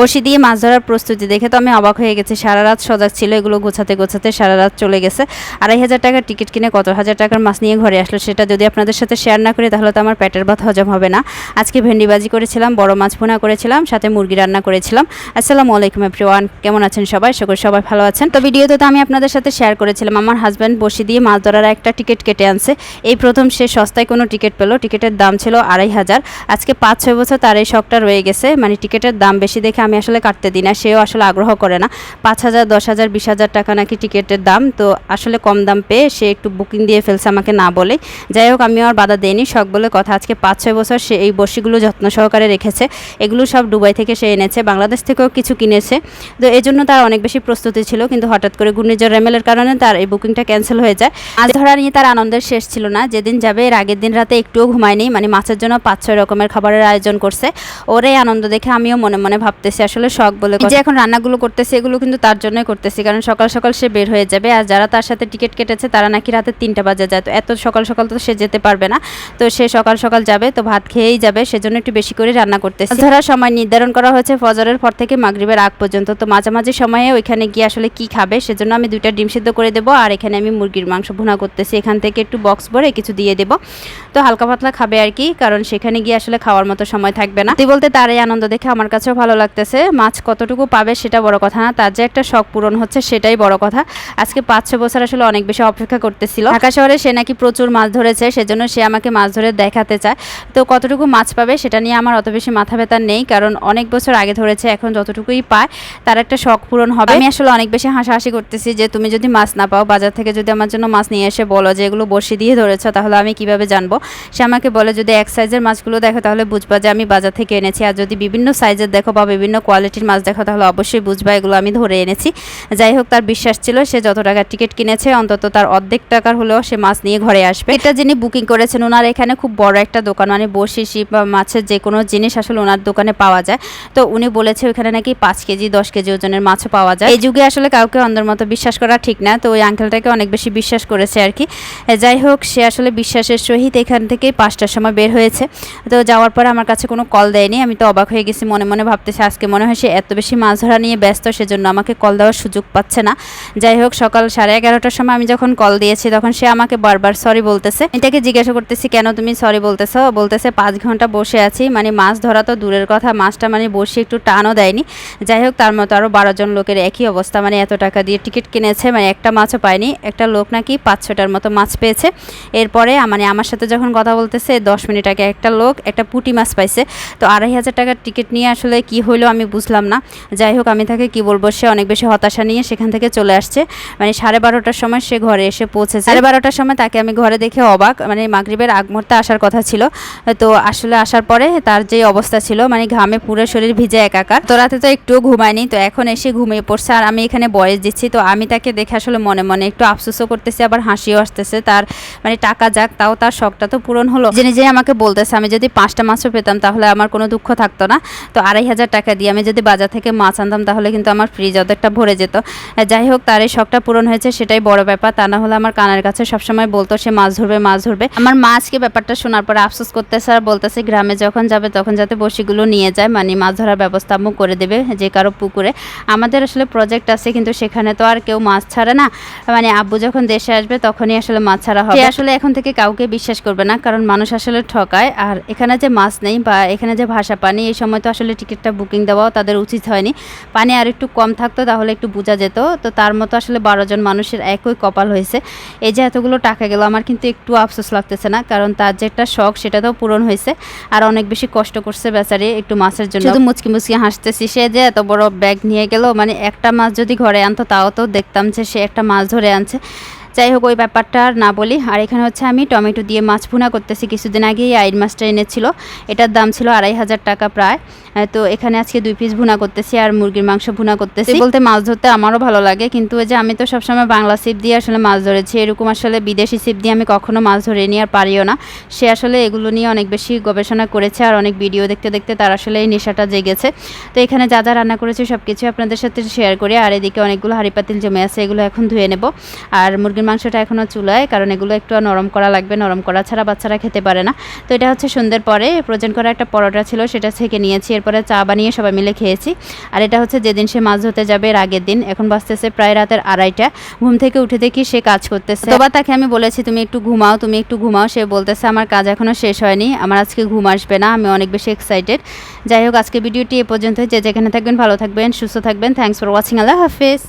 বসি দিয়ে মাছ ধরার প্রস্তুতি দেখে তো আমি অবাক হয়ে গেছি। সারা রাত সজাগ ছিল, এগুলো গোছাতে গোছাতে সারা রাত চলে গেছে। আড়াই হাজার টাকার টিকিট কিনে কত হাজার টাকার মাছ নিয়ে ঘরে আসলো সেটা যদি আপনাদের সাথে শেয়ার না করি, তাহলে তো আমার পেটের ভাত হজম হবে না। আজকে ভেন্ডিবাজি করেছিলাম, বড় মাছ ভুনা করেছিলাম, সাথে মুরগি রান্না করেছিলাম। আসসালামু আলাইকুম এভরিওয়ান কেমন আছেন সবাই? সকল সবাই ভালো আছেন। তো ভিডিওতে তো আমি আপনাদের সাথে শেয়ার করেছিলাম, আমার হাজব্যান্ড বসি দিয়ে মাছ ধরার একটা টিকিট কেটে আনছে। এই প্রথম সে সস্তায় কোনো টিকিট পেল, টিকিটের দাম ছিল আড়াই হাজার। আজকে পাঁচ ছয় বছর তার এই শখটা রয়ে গেছে মানে টিকিটের দাম বেশি দেখে আমি আসলে কাটতে দিই না, সেও আসলে আগ্রহ করে না। পাঁচ হাজার, দশ হাজার, বিশ হাজার টাকা নাকি টিকিটের দাম, তো আসলে কম দাম পেয়ে সে একটু বুকিং দিয়ে ফেলছে আমাকে না বলে যাই হোক আমি আর বাধা দেইনি, শখ বলে কথা। আজকে পাঁচ, ছয় বছর সে এই বসিগুলো যত্ন সহকারে রেখেছে। এগুলো সব দুবাই থেকে সে এনেছে, বাংলাদেশ থেকেও কিছু কিনেছে। তো এই জন্য তার অনেক বেশি প্রস্তুতি ছিল, কিন্তু হঠাৎ করে ঘূর্ণিঝড় রেমেলের কারণে তার এই বুকিংটা ক্যান্সেল হয়ে যায়। আজ ধরা নিয়ে তার আনন্দের শেষ ছিল না। যেদিন যাবে, এর আগের দিন রাতে একটুও ঘুমায়নি। মানে মাছের জন্য পাঁচ, ছয় রকমের খাবারের আয়োজন করছে। ওর এই আনন্দ দেখে আমিও মনে মনে ভাবতেছি আসলে শখ বলে যে এখন রান্নাগুলো করতেছি এগুলো কিন্তু তার জন্যই করতেছি। কারণ সকাল সকাল সে বের হয়ে যাবে আর যারা তার সাথে টিকিট কেটেছে তারা নাকি রাতে তিনটা বাজে যায়। তো এত সকাল সকাল তো সে যেতে পারবে না। তো সে সকাল সকাল যাবে তো ভাত খেয়েই যাবে সেজন্য একটু বেশি করে রান্না করতেছি। ধরার সময় নির্ধারণ করা হয়েছে ফজরের পর থেকে মাগরিবের আগ পর্যন্ত। তো মাঝামাঝি সময়ে ওইখানে গিয়ে আসলে কি খাবে সেজন্য আমি দুইটা ডিম সিদ্ধ করে দেবো আর এখানে আমি মুরগির মাংস ভুনা করতেছি। এখান থেকে একটু বক্স ভরে কিছু দিয়ে দেবো। তো হালকা পাতলা খাবে আর কি কারণ সেখানে গিয়ে আসলে খাওয়ার মতো সময় থাকবে না। তুই বলতে তার এই আনন্দ দেখে আমার কাছেও ভালো লাগতেছে। মাছ কতটুকু পাবে সেটা বড় কথা না, তার যে একটা শখ পূরণ হচ্ছে সেটাই বড় কথা। আজকে পাঁচ ছ বছর আসলে অনেক বেশি অপেক্ষা করতেছিল। ঢাকা শহরে সে নাকি প্রচুর মাছ ধরেছে, সেজন্য সে আমাকে মাছ ধরে দেখাতে চায়। তো কতটুকু মাছ পাবে সেটা নিয়ে আমার অত বেশি মাথা ব্যথা নেই, কারণ অনেক বছর আগে ধরেছে, এখন যতটুকুই পায় তার একটা শখ পূরণ হবে। আমি আসলে অনেক বেশি হাসাহাসি করতেছি যে, তুমি যদি মাছ না পাও, বাজার থেকে যদি আমার জন্য মাছ নিয়ে এসে বলো যে, এগুলো বসি দিয়ে ধরেছো, তাহলে আমি কীভাবে জানব? সে আমাকে বলে, যদি এক সাইজের মাছগুলো দেখো, তাহলে বুঝবা যে, আমি বাজার থেকে এনেছি। আর যদি বিভিন্ন সাইজের দেখো বা বিভিন্ন কোয়ালিটির মাছ দেখো তাহলে অবশ্যই বুঝবা, এগুলো আমি ধরে এনেছি। যাই হোক, তার বিশ্বাস ছিল, সে যত টাকার টিকিট কিনেছে, অন্তত তার অর্ধেক টাকার হলেও সে মাছ নিয়ে ঘরে আসবে। এটা যিনি বুকিং করেছেন ওনার এখানে খুব বড় একটা দোকান মানে বসি শিপ বা মাছের যে কোনো জিনিস আসলে ওনার দোকানে পাওয়া যায়। তো উনি বলেছে ওখানে নাকি পাঁচ কেজি, দশ কেজি ওজনের মাছও পাওয়া যায়। এই যুগে আসলে কাউকে অন্ধের মতো বিশ্বাস করা ঠিক না, তো ওই আঙ্কেলটাকে অনেক বেশি বিশ্বাস করেছে আর কি। যাই হোক, সে আসলে বিশ্বাসের সহিত এখান থেকে পাঁচটার সময় বের হয়েছে। তো যাওয়ার পরে আমার কাছে কোনো কল দেয়নি, আমি তো অবাক হয়ে গেছি, মনে মনে ভাবতেছি আজকে মনে হয় সে এত বেশি মাছ ধরা নিয়ে ব্যস্ত, সেজন্য আমাকে কল দেওয়ার সুযোগ পাচ্ছে না। যাই হোক, সকাল সাড়ে এগারোটার সময় আমি যখন কল দিয়েছি, তখন সে আমাকে বারবার সরি বলতেছে। এটাকে জিজ্ঞাসা করতেছি, কেন তুমি সরি বলতেছো? বলতেছে, পাঁচ ঘণ্টা বসে আছি। মানে মাছ ধরা তো দূরের কথা, মাছটা মানে বসে একটু টানও দেয়নি। যাই হোক, তার মতো আরও বারো জন লোকের একই অবস্থা। মানে এত টাকা দিয়ে টিকিট কিনেছে মানে একটা মাছও পায়নি। একটা লোক নাকি পাঁচ ছটার মতো মাছ পেয়েছে। এরপরে মানে আমার সাথে যখন কথা বলতেছে, দশ মিনিট আগে একটা লোক একটা পুঁটি মাছ পাইছে। তো আড়াই হাজার টাকার টিকিট নিয়ে আসলে কি হইল আমি বুঝলাম না। যাই হোক, আমি তাকে কি বলব, সে অনেক বেশি হতাশা নিয়ে সেখান থেকে চলে আসছে। মানে সাড়ে বারোটার সময় সে ঘরে এসে পৌঁছেছে। সাড়ে বারোটার সময় তাকে আমি ঘরে দেখে অবাক। মানে মাগরিবের আগ মুহূর্তে আসার কথা ছিল। তো আসলে আসার পরে তার যে অবস্থা ছিল মানে ঘামে পুরো শরীর ভিজে একাকার। তো রাতে তো একটুও ঘুমায়নি। তো এখন এসে ঘুমিয়ে পড়ছে। আর আমি এখানে বয়স দিচ্ছি। তো আমি তাকে দেখে আসলে মনে মনে একটু আফসোসও করতেছি, আবার হাসিও আসতেছে। তার মানে টাকা যাক, তাও তার শখটা তো পূরণ হলো। যে নিজে আমাকে বলতেছে, আমি যদি পাঁচটা মাছও পেতাম, তাহলে আমার কোনো দুঃখ থাকতো না। তো আড়াই হাজার টাকা দিয়ে আমি যদি বাজার থেকে মাছ আনতাম তাহলে কিন্তু আমার ফ্রিজ অর্ধেকটা ভরে যেত। যাই হোক তার এই শখটা পূরণ হয়েছে সেটাই বড় ব্যাপার। তা না হলে আমার কানের কাছে সবসময় বলতো সে মাছ ধরবে মাছ ধরবে। আমার মা আজকে ব্যাপারটা শোনার পরে আফসোস করতেছে আর বলতেছে গ্রামে যখন যাবে তখন যাতে বসিগুলো নিয়ে যায় মানে মাছ ধরার ব্যবস্থা আম্মু করে দেবে যে কারও পুকুরে। আমাদের আসলে প্রজেক্ট আছে কিন্তু সেখানে তো আর কেউ মাছ ছাড়ে না। মানে আব্বু যখন দেশে আসবে তখনই আসলে মাছ ছাড়া হবে। আসলে এখন থেকে কাউকে বিশ্বাস করবে না কারণ মানুষ আসলে ঠকায়। আর এখানে যে মাছ নেই বা এখানে যে ভাষা পানি এই সময় তো আসলে টিকিটটা বুকিং দেওয়াও তাদের উচিত হয়নি। পানি আর একটু কম থাকতো, তাহলে একটু বোঝা যেত। তো তার মতো আসলে বারো জন মানুষের একই কপাল হয়েছে। এই যে এতগুলো টাকা গেল, আমার কিন্তু একটু আফসোস লাগতেছে না। কারণ তার যে একটা শখ সেটা তো পূরণ হয়েছে। আর অনেক বেশি কষ্ট করছে বেচারি একটু মাছের জন্য। শুধু মুচকি মুচকি হাসতেছি, সে যে এত বড় ব্যাগ নিয়ে গেল। মানে একটা মাছ যদি ঘরে আনতো, তাও তো দেখতাম যে সে একটা মাছ ধরে আনছে। যাই হোক ওই ব্যাপারটা আর না বলি। আর এখানে হচ্ছে আমি টমেটো দিয়ে মাছ ভুনা করতেছি। কিছুদিন আগে এই আইন মাছটা এনেছিল। এটার দাম ছিল আড়াই হাজার টাকা প্রায়। তো এখানে আজকে দুই পিস ভুনা করতেছি আর মুরগির মাংস ভুনা করতেছি। বলতে মাছ ধরতে আমারও ভালো লাগে। কিন্তু ওই যে আমি তো সবসময় বাংলা সিপ দিয়ে আসলে মাছ ধরেছি। এরকম আসলে বিদেশি সিপ দিয়ে আমি কখনো মাছ ধরিনি আর পারিও না। সে আসলে এগুলো নিয়ে অনেক বেশি গবেষণা করেছে আর অনেক ভিডিও দেখতে দেখতে তার আসলে এই নেশাটা জেগেছে। তো এখানে যা যা রান্না করেছি সব কিছু আপনাদের সাথে শেয়ার করি। আর এদিকে অনেকগুলো হাঁড়ি পাতিল জমে আছে, এগুলো এখন ধুয়ে নেব। আর মুরগির মাংসটা এখনও চুলায়, কারণ এগুলো একটু নরম করা লাগবে, নরম করা ছাড়া বাচ্চারা খেতে পারে না। তো এটা হচ্ছে সন্ধ্যের পরে প্রয়োজন করা একটা পরোটা ছিল, সেটা থেকে নিয়েছি, এরপরে চা বানিয়ে সবাই মিলে খেয়েছি। আর এটা হচ্ছে যেদিন সে মাছ ধরতে যাবে, এর আগের দিন। এখন বাঁচতেছে প্রায় রাতের আড়াইটা। ঘুম থেকে উঠে দেখি সে কাজ করতেছে। বা তাকে আমি বলেছি, তুমি একটু ঘুমাও, তুমি একটু ঘুমাও। সে বলতেছে, আমার কাজ এখনও শেষ হয়নি, আমার আজকে ঘুম আসবে না, আমি অনেক বেশি এক্সাইটেড যাই হোক আজকে ভিডিওটি এ পর্যন্ত যে যেখানে থাকবেন, ভালো থাকবেন, সুস্থ থাকবেন। থ্যাংকস ফর ওয়াচিং আল্লাহ হাফেজ।